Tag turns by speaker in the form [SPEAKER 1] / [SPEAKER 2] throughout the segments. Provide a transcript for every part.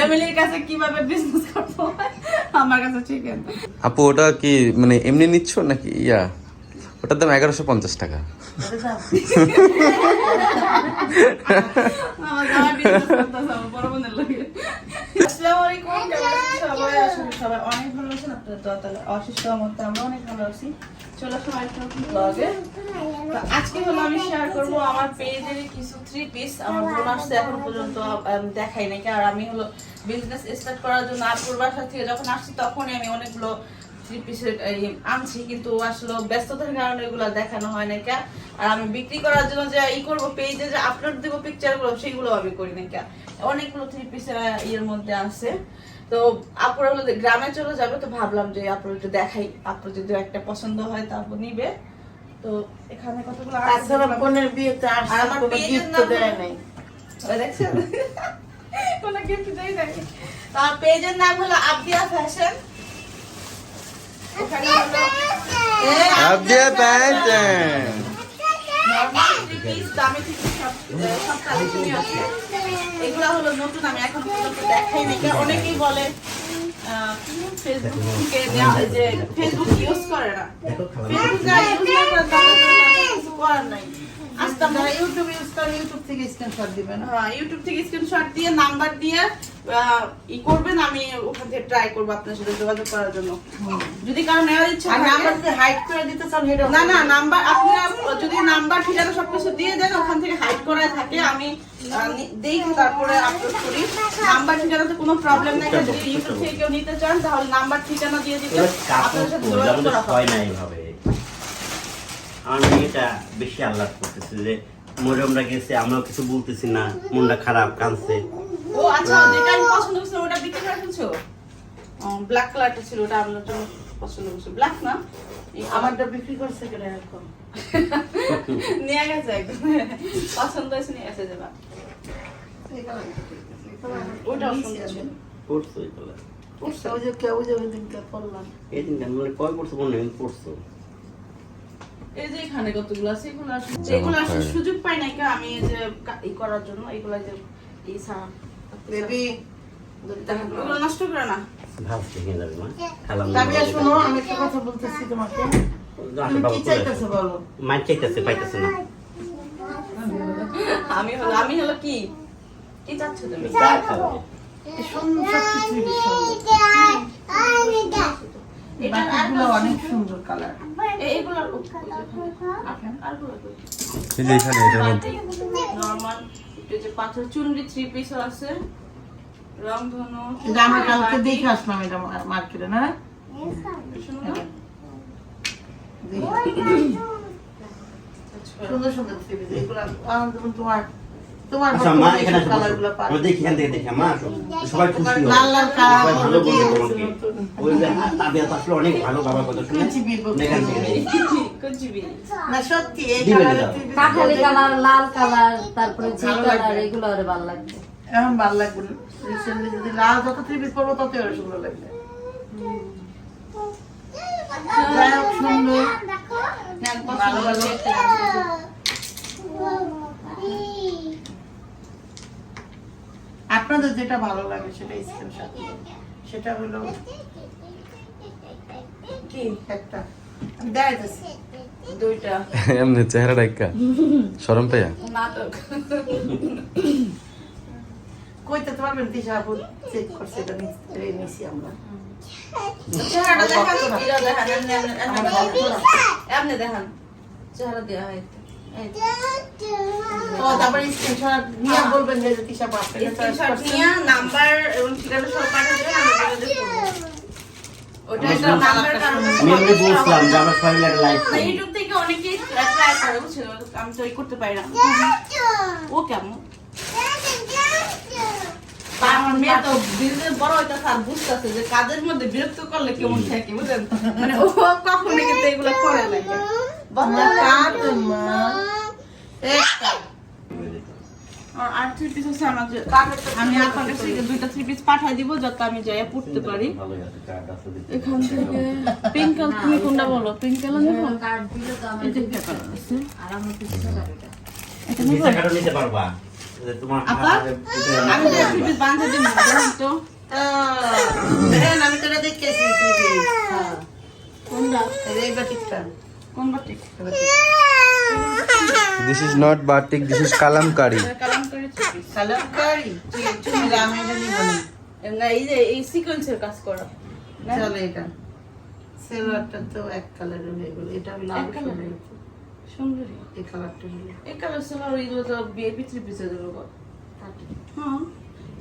[SPEAKER 1] ফ্যামিলির কাছে কীভাবে বিজনেস করব? আমার কাছে চিকেন
[SPEAKER 2] আপু ওটা কি মানে এমনি নিচ্ছ নাকি? ইয়া। ওটার দাম এগারোশো পঞ্চাশ টাকা।
[SPEAKER 1] আমার জামাই business করতেছে, আমার বড় বোনের লগে। আসসালামু আমি দেখাই নাই। আর আমি হলো বিজনেস স্টার্ট করার জন্য থেকে যখন আসছি, তখনই আমি অনেকগুলো থ্রি পিসের আনছি। কিন্তু আসলে ব্যস্ততার কারণে এগুলো দেখানো হয় না কে। আর আমি বিক্রি করার জন্য যে ই করব পেজে যে আপলোড দেবো পিকচারগুলো সেগুলো আমি করি না কে অনেকগুলো থ্রি পিসের ইয়ের মধ্যে আছে। তো আপুরা হলো গ্রামে চলে যাবে তো ভাবলাম যে আপুর একটু দেখাই। আপুর যদি একটা পছন্দ হয় তারপর নিবে। তো এখানে কতগুলো আছে?
[SPEAKER 3] তাছাড়া বোনের বিয়েতে
[SPEAKER 1] আর আমার
[SPEAKER 3] কোনো
[SPEAKER 1] পেজের
[SPEAKER 3] গিফট
[SPEAKER 1] নাম
[SPEAKER 3] দেয় নাই।
[SPEAKER 1] দেখছেন? কোনো gift দেই নাই। তার পেজের নাম হলো আবদিয়া ফ্যাশন
[SPEAKER 2] আবদিয়া প্যান্টেন
[SPEAKER 1] দামে থেকে সব সব কালেকশনই আছে এগুলো হলো নতুন আমি এখন পর্যন্ত দেখাই নাই অনেকেই বলে ফেসবুক থেকে হয়। যে ফেসবুক ইউজ করে না ফেসবুক ইউজ করার নাই আসতাম
[SPEAKER 3] যারা ইউটিউব ইউজ ইউটিউব থেকে স্ক্রিনশট দিবেন।
[SPEAKER 1] হ্যাঁ, ইউটিউব থেকে স্ক্রিনশট দিয়ে নাম্বার দিয়ে ই করবেন আমি ওখান থেকে ট্রাই করব আপনার সাথে যোগাযোগ করার জন্য। যদি কারও নেওয়ার ইচ্ছা
[SPEAKER 3] আর নাম্বার যদি হাইড করে দিতে চান সেটা
[SPEAKER 1] না না নাম্বার আপনারা যদি নাম্বার ঠিকানা সবকিছু দিয়ে দেন ওখান থেকে হাইড করা থাকে। আমি দেখি তারপরে আপলোড করি। নাম্বার ঠিকানাতে কোনো প্রবলেম নাই। যদি ইউটিউব থেকে কেউ নিতে চান তাহলে নাম্বার ঠিকানা দিয়ে দিতে আপনার সাথে যোগাযোগ করা
[SPEAKER 4] হয় না এইভাবে আমার মেয়েটা বেশি আহ্লাদ করতেছে যে মরিয়মরা গেছে আমরাও কিছু বলতেছি না মনটা খারাপ কানছে
[SPEAKER 1] ও আচ্ছা যেটা আমি পছন্দ করছিলাম ওটা বিক্রি করে ফেলছো ব্ল্যাক কালারটা ছিল ওটা আপনার জন্য পছন্দ করছ। ব্ল্যাক না?
[SPEAKER 3] আমারটা বিক্রি করছে কেন এরকম
[SPEAKER 1] নিয়ে গেছে একদম। পছন্দ হয়েছে নিয়ে গেছে যাবা ছিল।
[SPEAKER 4] পড়ছো এই তোলা
[SPEAKER 3] ওই যে কেউ যে ওই দিনকে করলাম
[SPEAKER 4] এই দিন মানে কয় পড়ছো মনে হয় পড়ছো?
[SPEAKER 1] এই যে এখানে কতগুলো আছে এগুলো আসলে আসলে সুযোগ পাই নাই কা আমি যে ই করার জন্য এগুলো যে এই সারা
[SPEAKER 3] বেবি।
[SPEAKER 1] এগুলো নষ্ট করে না।
[SPEAKER 4] ভাব শিখে যাবে মা। খালাম
[SPEAKER 3] রাবিয়া শোনো আমি একটা কথা বলতেছি তোমাকে। কি চাইতেছো বলো?
[SPEAKER 4] মার চাইতেছে পাইতেছে না।
[SPEAKER 1] আমি হলো আমি হলো কি? কি চাচ্ছ তুমি?
[SPEAKER 4] খাবে
[SPEAKER 3] সবকিছুই সুন্দর অনেক কালার
[SPEAKER 2] এই যে এখানে এটার মধ্যে।
[SPEAKER 1] নরমাল যে পাথর চুনরি থ্রি পিসও আছে। রং ধনু
[SPEAKER 3] আমরা কালকে দেখে আসলাম এটা মার্কেটে না?
[SPEAKER 1] সুন্দর
[SPEAKER 3] সুন্দর সুন্দর থ্রি এগুলো তোমার তোমার
[SPEAKER 4] আচ্ছা মা এখানে আসো
[SPEAKER 3] কালারগুলো
[SPEAKER 4] বসো। আমরা দেখি এখান থেকে দেখি মা আসো। সবাই খুশি হবে
[SPEAKER 3] লাল লাল
[SPEAKER 4] ভালো বলবে তোমাকে। ওই যে তাবিয়া তো আসলে অনেক ভালো বাবার কথা শুনে
[SPEAKER 3] কুচি বিল বলতে
[SPEAKER 4] এখান থেকে
[SPEAKER 3] না সত্যি এই কালার
[SPEAKER 5] কাঠালি কালার লাল কালার তারপরে ঝিল কালার এগুলো আরে ভালো লাগবে।
[SPEAKER 3] এখন ভালো লাগবে রিসেন্টলি যদি লাল যত পিস পরবো তত আরও সুন্দর লাগবে। সুন্দর। ভালো ভালো আপনাদের যেটা ভালো লাগে সেটা স্ক্রিনশট সেটা হলো কি একটা? দেখাইতেছি
[SPEAKER 1] দুইটা।
[SPEAKER 2] এমনি পাইয়া?
[SPEAKER 1] নাটক।
[SPEAKER 3] কইতে তো পারবেন তিশা আপু চেক করছে এটা নিছি আমরা।
[SPEAKER 1] চেহারাটা দেখান। এমনি দেখান। চেহারা দেওয়া হয়
[SPEAKER 3] তারপরে স্ক্রিনশট নিয়ে বলবেন যে তিশা আপু আপনি এটা চয়েস
[SPEAKER 1] স্ক্রিনশট নিয়ে নাম্বার এবং ঠিকানা সব পাঠিয়ে দেবেন আমি যোগাযোগ করব। ওটা একটা নাম্বার কারণ
[SPEAKER 4] আমি এমনি বলছিলাম যে আমরা সবাই একটা লাইভ
[SPEAKER 1] না, ইউটিউব থেকে অনেকেই ট্রাই করে বুঝছ আমি তো করতে পারি না। ও কেমন? মেয়ে তো বিজনেস বড় হইতেছে বুঝতেছে যে কাজের মধ্যে বিরক্ত করলে কেমন থাকে বুঝলেন? মানে ও কখনো কিন্তু এগুলো করে না আমি আপনার কাছে দুইটা থ্রি পিস পাঠাই দিব যাতে আমি যাই পড়তে পারি।
[SPEAKER 4] ভালোই আছে কার্ড আছে দিতে।
[SPEAKER 1] এখান থেকে পিঙ্ক কালার তুমি কোনটা বলো? পিঙ্ক কালার নেব
[SPEAKER 5] তো এটা
[SPEAKER 4] নিতে পারবা।
[SPEAKER 1] আপা? আমি তো টুপি বাঁধে দিন তো।
[SPEAKER 3] হ্যাঁ আমি তো দেখেছি হ্যাঁ।
[SPEAKER 1] কোনটা?
[SPEAKER 3] এই বাটিকটা।
[SPEAKER 1] কোন batik
[SPEAKER 2] this is not batik this is kalamkari
[SPEAKER 1] কালাম করে টুপি
[SPEAKER 3] কালারকারি চুমি আমি এটা নিব না
[SPEAKER 1] এই যে এই সিকোয়েন্সের কাজ করা?
[SPEAKER 3] চলে এটা। সেলোয়ারটা তো এক কালারের হয়ে গেল। এটা
[SPEAKER 1] এক
[SPEAKER 3] আরও
[SPEAKER 1] কালারের?
[SPEAKER 3] সুন্দর। এই কালারটা হলো।
[SPEAKER 1] এই কালার সেলার এইগুলো তো বিএপি থ্রি পিসে দেবো হ্যাঁ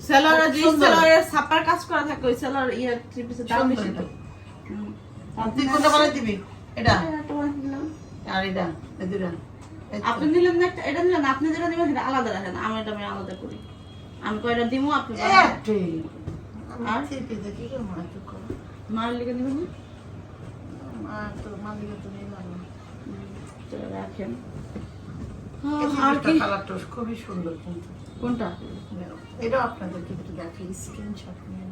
[SPEAKER 1] সেলার যে। সেলারের ছাপার কাজ করা থাকে ওই সেলার ইয়ার থ্রি পিসের দাম বেশি তো।
[SPEAKER 3] তুই কোনটা বানাই দিবি? এটা?
[SPEAKER 1] হ্যাঁ, তোমার দিলাম।
[SPEAKER 3] আর এটা এই দুটা।
[SPEAKER 1] আপনি নিলেন না এটা নিলেন আপনি যেটা নেবেন সেটা আলাদা রাখেন আমি এটা আমি আলাদা করি। আমি কয়টা দিব আপনি আর?
[SPEAKER 3] আর? থ্রি পিসে কি করব একটু করো।
[SPEAKER 1] মার লিখে নেবেন
[SPEAKER 3] আর তো মালিকে তো নিলাম
[SPEAKER 1] রাখেন। আর কি?
[SPEAKER 3] কালারটা খুবই সুন্দর কিন্তু।
[SPEAKER 1] কোনটা?
[SPEAKER 3] দেখি স্ক্রিনশট নিয়ে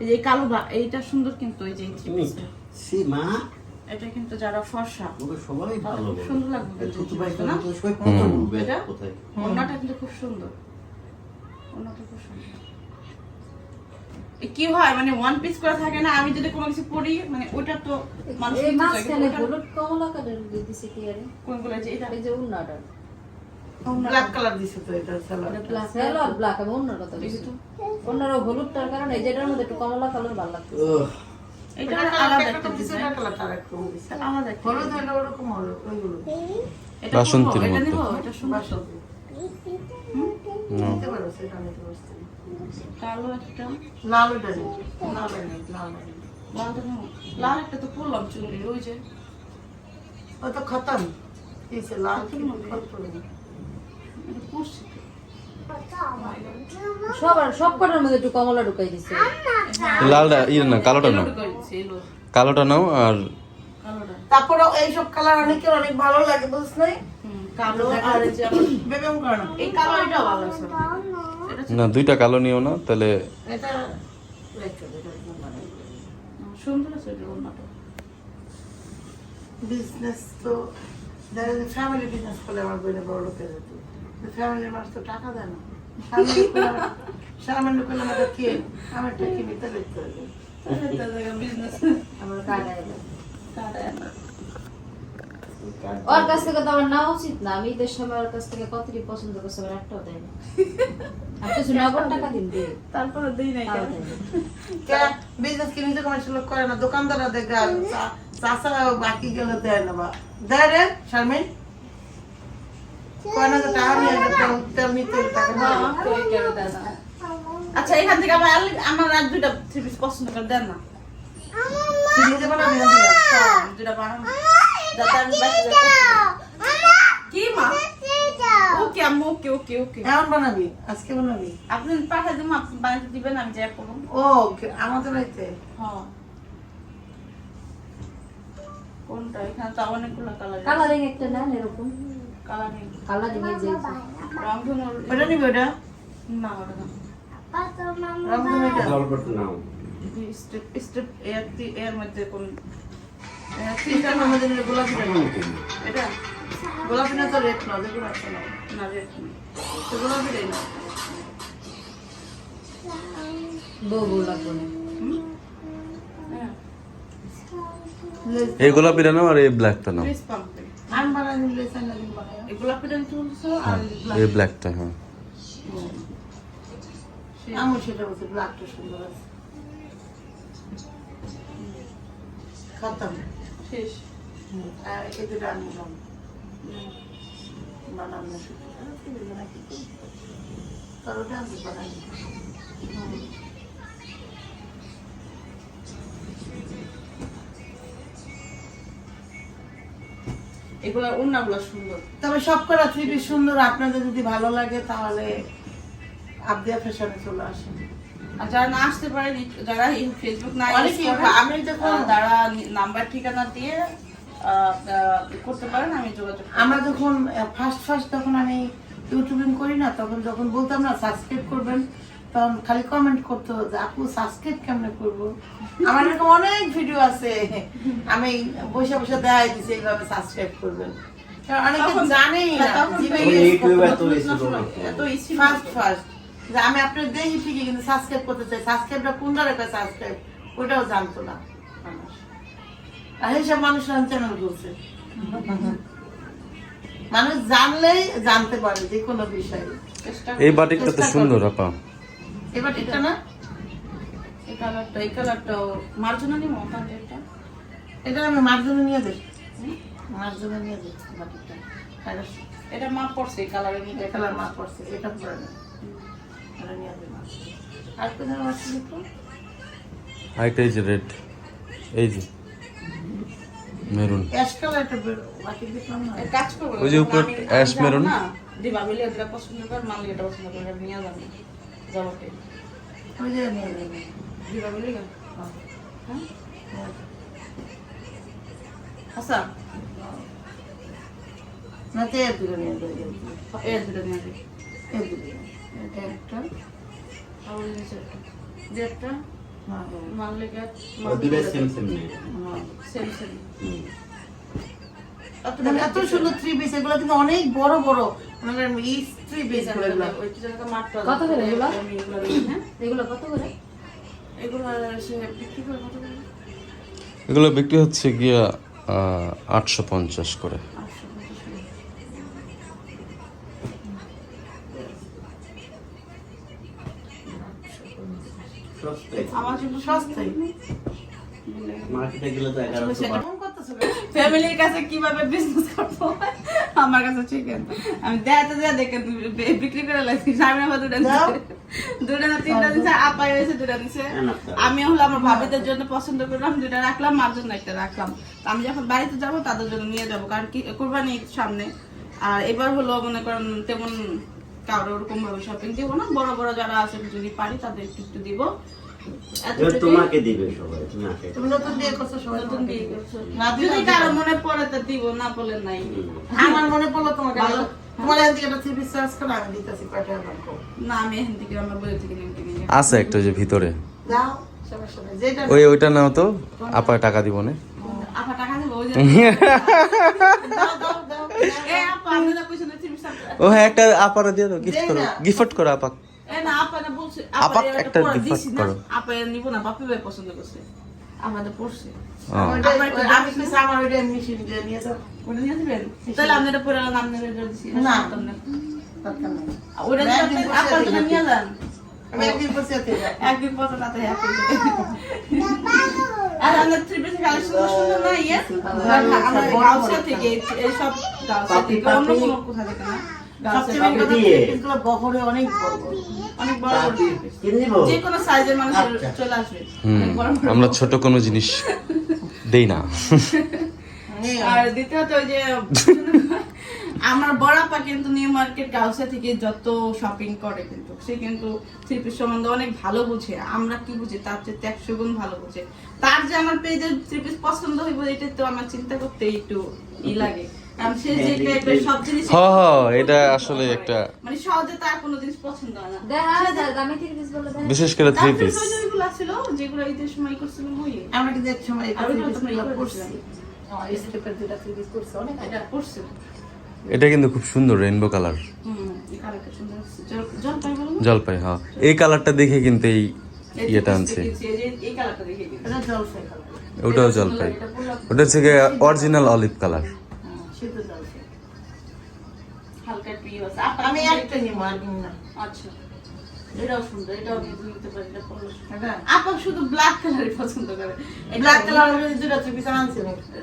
[SPEAKER 1] এই যে কালো বা এইটা সুন্দর কিন্তু এই যে থ্রি পিসটা
[SPEAKER 4] সীমা
[SPEAKER 1] এটা কিন্তু যারা ফর্সা
[SPEAKER 4] সবাই ভালো
[SPEAKER 1] সুন্দর লাগবে
[SPEAKER 4] এই
[SPEAKER 1] কিন্তু খুব সুন্দর। খুব সুন্দর। কি হয়? মানে ওয়ান পিস করে থাকে না? আমি যদি কোনো কিছু পরি মানে ওইটা তো মানুষ
[SPEAKER 5] এই মাঝখানে হলুদ কমলা কালার দিয়ে দিছে কি আরে?
[SPEAKER 1] কোনগুলো যে এটা?
[SPEAKER 5] এই যে উন্নাটা
[SPEAKER 3] ব্ল্যাক কালার দিছে তো এটা সালোয়ার
[SPEAKER 1] ব্ল্যাক
[SPEAKER 5] আর হলুদটার কারণে এই যেটার মধ্যে একটু কমলা কালার ভালো লাগছে
[SPEAKER 1] এটা
[SPEAKER 3] এটা
[SPEAKER 1] আলাদা একটা ডিজাইন
[SPEAKER 3] এটা কালারটা আরেকটু দিছে
[SPEAKER 1] আলাদা
[SPEAKER 3] হলুদ হলো ওরকম হলো ওইগুলো
[SPEAKER 1] এটা
[SPEAKER 2] বাসন্তীর মতো।
[SPEAKER 1] এটা
[SPEAKER 3] বাসন্তী নিতে পারো সেটা নিতে পারছি
[SPEAKER 1] কালো একটা?
[SPEAKER 3] লাল ওটা লাল লাল
[SPEAKER 1] লালটা লাল একটা তো পরলাম চুনরি ওই যে।
[SPEAKER 3] ও তো খতম। দিছে লাল কি খতম।
[SPEAKER 1] এটা পরছি তো।
[SPEAKER 5] সবার সব কটার মধ্যে একটু কমলা ঢুকাই দিছে।
[SPEAKER 2] লালটা ইয়ে না কালোটা নাও। কালোটা নাও আর
[SPEAKER 1] কালোটা।
[SPEAKER 3] তারপরে এইসব কালার অনেকের অনেক ভালো লাগে বুঝছ নাই?
[SPEAKER 2] না। দুইটা কালো নিও না তাহলে।
[SPEAKER 3] বিজনেস তো ফ্যামিলি বিজনেস করলে আমার বড় লোকের ফ্যামিলির মানুষ তো টাকা দেয় না। সামান্য করলে আমাদের আমার একটা কিনে তো হবে।
[SPEAKER 5] ওর কাছ থেকে তো আমার নেওয়া উচিত না। আমি ঈদের সময় ওর কাছ থেকে কতটি পছন্দ করছে আমার একটাও দেয় না। আর কিছু নগদ টাকা দিন দিয়ে
[SPEAKER 1] তারপরে দিই নাই।
[SPEAKER 3] বিজনেস কমার্শিয়াল লোক করে না? দোকানদাররা দেখে চাষা বাকি গেলে দেয় না বা। দেয় রে শারমিন কয় না টাকা নিয়ে তেল- নিতে
[SPEAKER 1] না? আচ্ছা এখান থেকে আমার আর- আমার আর দুইটা থ্রি পিস পছন্দ করে দেন না? হ্যাঁ, হ্যাঁ। কোনটা? এখানে তো অনেকগুলো কালার
[SPEAKER 5] কালারিং একটা নেন এরকম। যে
[SPEAKER 1] রংধনুর
[SPEAKER 3] ওটা নিবি ওটা?
[SPEAKER 1] না ওটা না।
[SPEAKER 3] গোলাপি না
[SPEAKER 1] এটা
[SPEAKER 3] গোলাপি না তো রেড না যেগুলো আছে না।
[SPEAKER 1] না রেড তো গোলাপি দেয় না।
[SPEAKER 5] না
[SPEAKER 1] হ্যাঁ।
[SPEAKER 2] এই গোলাপিটা নাও আর এই ব্ল্যাকটা নাও।
[SPEAKER 3] আমি বানাই নিলে সাইনা দিন বানাই
[SPEAKER 1] এই গোলাপিটা নিতে আর
[SPEAKER 2] হ্যাঁ এই ব্ল্যাকটা হ্যাঁ।
[SPEAKER 3] আমি সেটা বলছি ব্ল্যাকটা সুন্দর আছে। খতম।
[SPEAKER 1] শেষ।
[SPEAKER 3] আর এই দুটো আমি বানাম না শুধু। তার আমি বানাই
[SPEAKER 1] সুন্দর।
[SPEAKER 3] তবে সব থ্রি পিস সুন্দর আপনাদের যদি ভালো লাগে তাহলে আবদিয়া ফ্যাশনে চলে আসেন।
[SPEAKER 1] আর যারা না আসতে পারেন যারা ফেসবুক না
[SPEAKER 3] আমি যখন
[SPEAKER 1] আহ, তারা নাম্বার ঠিকানা দিয়ে করতে পারেন আমি যোগাযোগ
[SPEAKER 3] আমরা যখন ফার্স্ট ফার্স্ট যখন আমি ইউটিউবিং করি না তখন যখন বলতাম না সাবস্ক্রাইব করবেন তখন খালি কমেন্ট করতো যে আপু সাবস্ক্রাইব কেমনে করব? আমার এরকম অনেক ভিডিও আছে। আমি বসে বসে দেখাই দিছি এইভাবে সাবস্ক্রাইব করবেন। অনেকে জানেই না
[SPEAKER 1] তখন
[SPEAKER 3] জীবনে
[SPEAKER 1] তো
[SPEAKER 4] এই ইউটিউবে এত
[SPEAKER 1] নতুন
[SPEAKER 4] ইসু
[SPEAKER 1] নতুন
[SPEAKER 4] করো।
[SPEAKER 1] এত ইসু
[SPEAKER 3] ফার্স্ট ফার্স্ট যে আমি আপনার দেখি ঠিকই কিন্তু সাবস্ক্রাইব করতে চাই। সাবস্ক্রাইবটা কোন ধরনের সাবস্ক্রাইব ওটাও জানতো না মানুষ। আর এইসব মানুষ চ্যানেল করছে মানুষ জানলেই জানতে পারে যে কোনো বিষয়ে।
[SPEAKER 2] এই বাটিকটা তো সুন্দর আপা।
[SPEAKER 3] এবার এটা না?
[SPEAKER 1] এই কালারটা এই কালারটা মার জন্য নিবো এটা
[SPEAKER 3] এটা আমি মার্জনে নিয়ে দেব মার্জনে নিয়ে দেব
[SPEAKER 1] এটা মাপ পড়ছে এই কালারের মধ্যে।
[SPEAKER 3] কালার মাপ পড়ছে এটা পরে না। এটা নিয়ে দেব আর কোথাও আছে দেখো?
[SPEAKER 2] আরেকটা এই যে রেড এই যে। মেরুন।
[SPEAKER 3] অ্যাশ কালারটা বাটি দেখলাম না।
[SPEAKER 1] কাজ করব।
[SPEAKER 2] ওই যে উপরে অ্যাশ মেরুন।
[SPEAKER 1] না, দিবা মিলে এটা পছন্দ কর মালিক এটা পছন্দ করে নিয়ে যাব। যাবোতে
[SPEAKER 3] ওই যে নিয়ে দেব
[SPEAKER 1] দিবা মিলে গেল হ্যাঁ আচ্ছা
[SPEAKER 3] না তে দুটো নিয়ে দেব
[SPEAKER 1] এর দুটো নিয়ে দিই
[SPEAKER 3] এই দুটো এটা এত সুন্দর থ্রি পিস এগুলো কিন্তু অনেক বড় বড় মানে এই থ্রি পিস এগুলো
[SPEAKER 1] ওই কি জায়গা মাত্রা
[SPEAKER 5] কত করে এগুলো?
[SPEAKER 1] এগুলো নিই, হ্যাঁ
[SPEAKER 5] এগুলো কত করে
[SPEAKER 1] এগুলো বিক্রি করে কত করে
[SPEAKER 2] এগুলো বিক্রি হচ্ছে গিয়া আটশো পঞ্চাশ করে।
[SPEAKER 4] সস্তায়
[SPEAKER 1] আমার জন্য
[SPEAKER 3] সস্তায়।
[SPEAKER 4] মার্কেটে গেলে তো এগারোশো
[SPEAKER 3] গো?
[SPEAKER 1] ফ্যামিলির কাছে কীভাবে বিজনেস করব? আমার কাছে চিকেন আমি দেখাতে দেয়া দেখে বিক্রি করে লাগছি সামনে আমার দুটা দুটা না তিনটা আপাই হয়েছে দুটা
[SPEAKER 4] তাহলে।
[SPEAKER 1] আমি হলো আমার ভাবিদের জন্য পছন্দ করলাম দুটা রাখলাম মার জন্য একটা রাখলাম। আমি যখন বাড়িতে যাব তাদের জন্য নিয়ে যাব। কারণ কি কোরবানি সামনে। আর এবার হলো মনে করেন তেমন কারও ওরকম ভাবে শপিং দিব না। বড় বড় যারা আছে যদি পারি তাদের একটু একটু দিব।
[SPEAKER 4] তোমাকে দিবে সবাই তুমি
[SPEAKER 3] নতুন বিয়ে করছ সবাই
[SPEAKER 1] নতুন বিয়ে করছ। যদি
[SPEAKER 3] কারও
[SPEAKER 1] মনে পড়ে তো দিব না বলে নাই।
[SPEAKER 3] আমার মনে পড়ল তোমাকে তোমার এখান থেকে একটা থ্রি করে আমি দিতেছি কয়টা
[SPEAKER 1] না আমি এখান থেকে আমার বই থেকে নিয়ে কিনে নিয়ে।
[SPEAKER 2] আছে একটা যে ভিতরে। ওই ওইটা নাও তো। আপা টাকা দিব না।
[SPEAKER 1] আপা টাকা দেবো ওই
[SPEAKER 2] ও হ্যাঁ একটা আপারে দিয়ে দাও গিফট করো। গিফট করো আপা।
[SPEAKER 1] এ না আপা না বলছে
[SPEAKER 2] আপা একটা
[SPEAKER 1] না।
[SPEAKER 2] করো।
[SPEAKER 1] আপা নিব না বাপি ভাই পছন্দ করছে আমাদের পড়ছে। আমার
[SPEAKER 3] ওইটা মেশিন নিয়ে যাও।
[SPEAKER 1] ওটা নিয়ে দিবেন তাহলে আপনি পরে নাম নেবে
[SPEAKER 3] না।
[SPEAKER 1] ওটা
[SPEAKER 3] আমি
[SPEAKER 1] নিয়ে যান। ইয়ে? থেকে। কোনো কোথা থেকে না?
[SPEAKER 3] সবচেয়ে মেন কথা পিসগুলো বহরে অনেক বড় বড়।
[SPEAKER 1] অনেক বড় বড় three piece।
[SPEAKER 4] কিনে নিবো
[SPEAKER 1] যে কোনো সাইজের মানুষ
[SPEAKER 4] আচ্ছা।
[SPEAKER 1] চলে আসবে।
[SPEAKER 2] আমরা ছোট কোনো জিনিস দেই না
[SPEAKER 1] আর দ্বিতীয়ত ওই যে আমার বড় আপা কিন্তু নিউ মার্কেট গাউসিয়া থেকে যত শপিং করে কিন্তু সে কিন্তু থ্রি সম্বন্ধে অনেক ভালো বুঝে আমরা কি বুঝি তার চেয়ে একশো গুণ ভালো বুঝে তার যে আমার পেজে থ্রি পিস পছন্দ হইব এটা তো আমার চিন্তা করতে একটু ই লাগে কারণ সে যে টাইপের সব জিনিস
[SPEAKER 2] হ হ এটা আসলে একটা
[SPEAKER 1] মানে সহজে তার কোনো জিনিস পছন্দ হয় না।
[SPEAKER 5] দেখা যায় দামি থ্রি পিস বলে দেখা।
[SPEAKER 2] বিশেষ করে থ্রি পিস
[SPEAKER 3] অনেক
[SPEAKER 1] এটা
[SPEAKER 2] কিন্তু খুব সুন্দর রেইনবো কালার
[SPEAKER 1] হুম এই কালারটা সুন্দর জল জলপাই বলো
[SPEAKER 2] হ্যাঁ। এই কালারটা দেখে কিন্তু এই ইয়েটা আনছি। ওটাও জলপাই। ওটা হচ্ছে অরিজিনাল অলিভ কালার
[SPEAKER 3] আমি একটা নিবো আর নিবো না।
[SPEAKER 1] আচ্ছা। এটাও সুন্দর, এটাও নিয়ে নিতে পারি, এটা পরলে সুন্দর।
[SPEAKER 3] এটা?
[SPEAKER 1] আপা শুধু ব্ল্যাক কালারই পছন্দ করে।
[SPEAKER 3] ব্ল্যাক কালার দুটা থ্রি পিস আনছি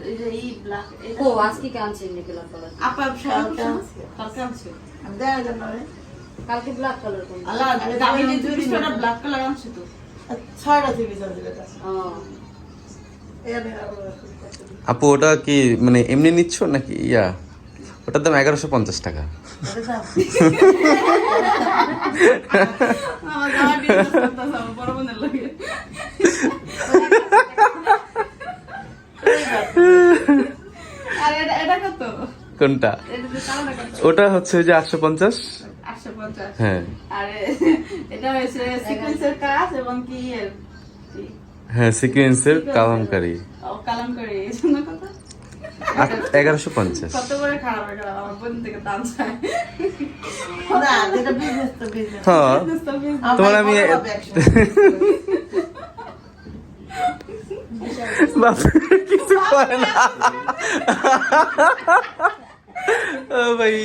[SPEAKER 1] এই যে এই ব্ল্যাক
[SPEAKER 5] ও আজকে কে আনছেন নিপিলা কালার
[SPEAKER 1] আপা
[SPEAKER 3] কালকে
[SPEAKER 1] পছন্দ- কালকে আনছে।
[SPEAKER 3] আমি দেয়া গেল
[SPEAKER 5] কালকে ব্ল্যাক কালার কোন
[SPEAKER 3] আল্লাহ
[SPEAKER 1] আমি যে জিনিসটা ব্ল্যাক কালার আনছি তো।
[SPEAKER 3] ছয়টা থ্রি পিস আনছি
[SPEAKER 5] ও।
[SPEAKER 3] এই আমি আর-
[SPEAKER 2] আপু ওটা কি মানে এমনি নিচ্ছ নাকি? ইয়া? ওটার দাম এগারোশো পঞ্চাশ টাকা। কোনটা? ওটা হচ্ছে ওই যে আটশো পঞ্চাশ। হ্যাঁ? হ্যাঁ সিকুয়েন্সের কালামকারি।
[SPEAKER 1] কালামকারি
[SPEAKER 2] এগারোশো পঞ্চাশ। তোমার আমি কিছু করে না। ও ভাই।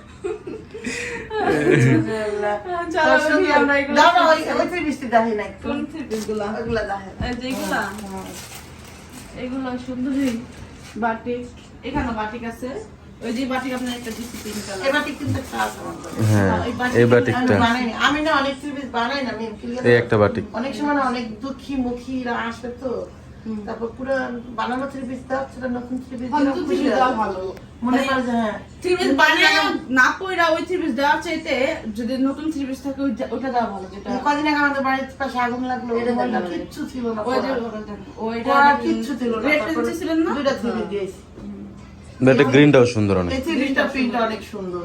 [SPEAKER 1] এগুলো সুন্দরী বাটিক এখানে বাটিক আছে ওই যে বাটিক আপনার একটা পিঙ্ক কালার
[SPEAKER 3] কিন্তু।
[SPEAKER 2] হ্যাঁ এই বাটিকটা
[SPEAKER 3] আমি বানাইনি। আমি না অনেক বানাই না আমি
[SPEAKER 2] এই একটা বাটিক
[SPEAKER 3] অনেক সময় না অনেক দুঃখী মুখীরা আসে তো তারপর পুরো বানানো থ্রি পিস দাও সেটা নতুন থ্রি পিস
[SPEAKER 1] হ্যাঁ, piece ভালো।
[SPEAKER 3] মনে করে যে হ্যাঁ।
[SPEAKER 1] থ্রি পিস বানিয়ে না পয়রা ওই থ্রি পিস দেওয়ার চাইতে যদি নতুন থ্রি পিস থাকে ওইটা দেওয়া ভালো যেটা
[SPEAKER 3] কদিন আগে আমাদের বাড়ির পাশে আগুন লাগল বললাম কিচ্ছু ছিল না
[SPEAKER 1] ওই যে ওইটা
[SPEAKER 3] কিচ্ছু ছিল না
[SPEAKER 1] ছিলেন না?
[SPEAKER 3] দুইটা থ্রি পিস দিয়েছি।
[SPEAKER 2] এটা গ্রিনটাও সুন্দর অনেক।
[SPEAKER 3] এই থ্রি পিসটা প্রিন্ট অনেক সুন্দর।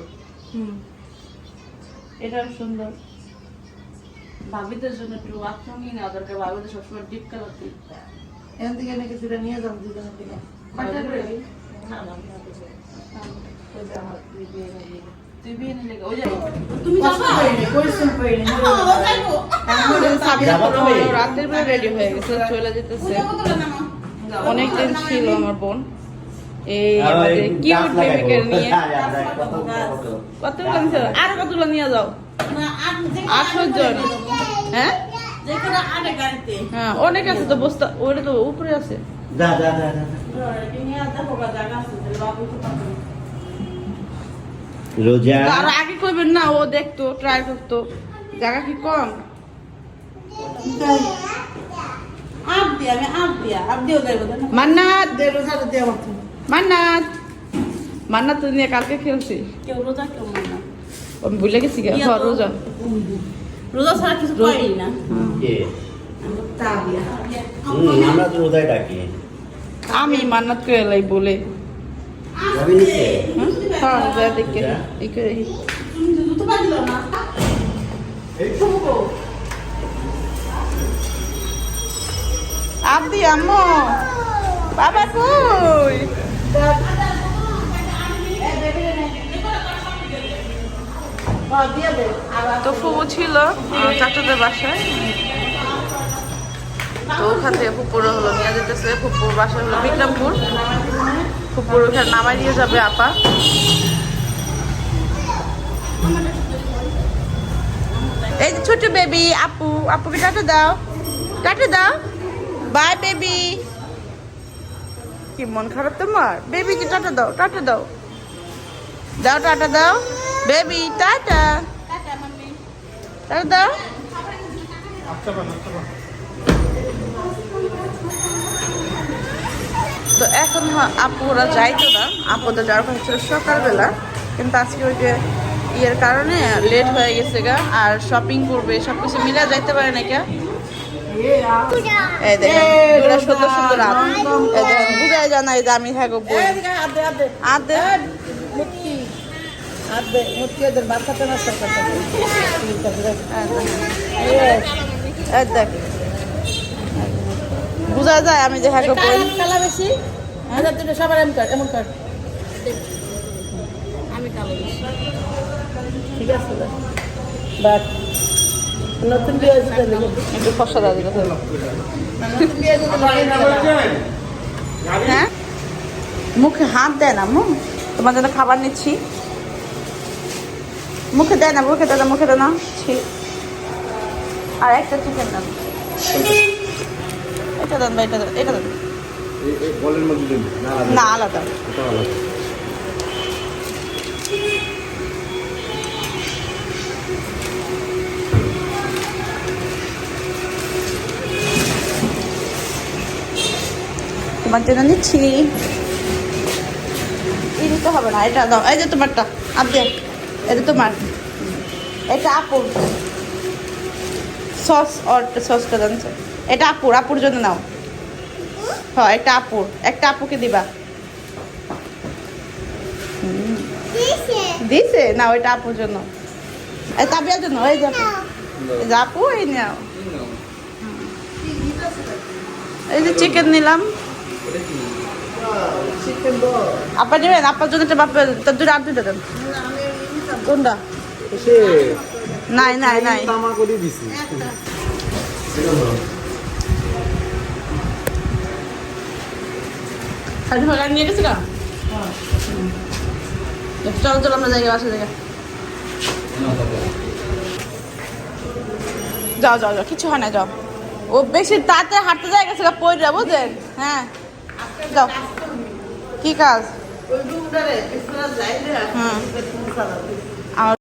[SPEAKER 1] হুম। এটা সুন্দর। ভাবিদের জন্য একটু আত্মনিয়ে নেওয়া দরকার ভাবিদের সবসময় ডিপ কালার দিই
[SPEAKER 3] এখান থেকে নাকি সেটা নিয়ে যাব দুজনের থেকে কয়টা করে? না, না, হয়ে?
[SPEAKER 1] রাতের বেলা রেডি হয়ে গেছে চলে যেতেছে। অনেকদিন ছিল আমার বোন। এই কিউট বেবিকে নিয়ে।
[SPEAKER 4] হ্যাঁ, হ্যাঁ, কত কত।
[SPEAKER 1] কতগুলো নিয়ে যাও? আর কতগুলো নিয়ে যাও। আঠারো জন। হ্যাঁ? হ্যাঁ অনেক আছে তো বস্তা ওটা তো উপরে আছে।
[SPEAKER 4] যা যা যা যা, যা রোজা।
[SPEAKER 1] আর আগে কইবেন না ও দেখতো ট্রাই করতো। জায়গা কি কম? মান্নাত। মান্নাত! মান্নাত তো নিয়ে কালকে খেলছি আমি ভুলে গেছি হ্যাঁ, রোজা।
[SPEAKER 6] রোজা ছাড়া কিছু না?
[SPEAKER 4] কে? আমরা তো ডাকি।
[SPEAKER 1] আমি মান্নাত করে এলাই বলে। হ্যাঁ আম্মু। বাবা কই? তো ফুবু ছিল চাচাদের বাসায়। তো ওখান থেকে ফুপুর হলো, নিয়ে যেতেছে ফুপুর বাসা হলো বিক্রমপুর। ফুপুর ওখানে নামাই নিয়ে যাবে, আপা। এই যে ছোট বেবি, আপু, আপুকে টাটা দাও টাটা দাও। বাই বেবি কি মন খারাপ তোমার? বেবিকে টাটা দাও টাটা দাও। দাও, টাটা দাও। বেবি টাটা টাটা তো এখন হ- আপু ওরা যাইতো না। আপু তো যাওয়ার কথা ছিল সকালবেলা। কিন্তু আজকে ওই যে ইয়ের কারণে লেট হয়ে গেছে গা। আর শপিং করবে সব কিছু মিলে যাইতে পারে না কে? এই দেখেন সুন্দর সুন্দর আপ বুঝাই জানাই যে আমি থাকব
[SPEAKER 3] দে।
[SPEAKER 1] আদে।
[SPEAKER 3] নষ্ট করতে আছে, দেখ।
[SPEAKER 1] বুঝা যায় আমি যে হ্যাঁ
[SPEAKER 3] কালা- বেশি? আচ্ছা, সবার এমন কর, এমন কর।
[SPEAKER 6] আমি
[SPEAKER 3] ঠিক আছে। বাট, নতুন বিয়ে
[SPEAKER 1] একটু ফসা দাদি কথা। হ্যাঁ মুখে হাত দেয় না মু তোমার জন্য খাবার নিচ্ছি মুখে দেয় না মুখে দেয় না মুখে দেয় না। ছি। আর একটা চিকেন দেন এটা দেন বা এটা দেন এটা দেন। না আলাদা। তোমার জন্য নিচ্ছি। এই হবে না এটা দাও এই যে তোমারটা আব্দে এটা তোমার এটা আপুর। সস অর সসটা জানছো এটা আপুর আপুর জন্য নাও। হ্যাঁ একটা আপুর। একটা আপুকে দিবা। দিছে। না ওইটা আপুর জন্য। এটা বিয়ার জন্য। ওই যে আপু। এই নাও। এই যে চিকেন নিলাম। আপা নেবেন? আপার জন্য একটা বাপের তার দুটো আর দুটো দেন। কোনটা? নাই নাই নাই। খালি ভাগা নিয়ে গেছিল চল চল আমরা জায়গা বাসা জায়গা যাও যাও যাও কিছু হয় না যাও। ও বেশি তাড়াতাড়ি হাঁটতে যায় গেছে পড়ে যাব বুঝলেন? হ্যাঁ। যাও। কি কাজ? হুম।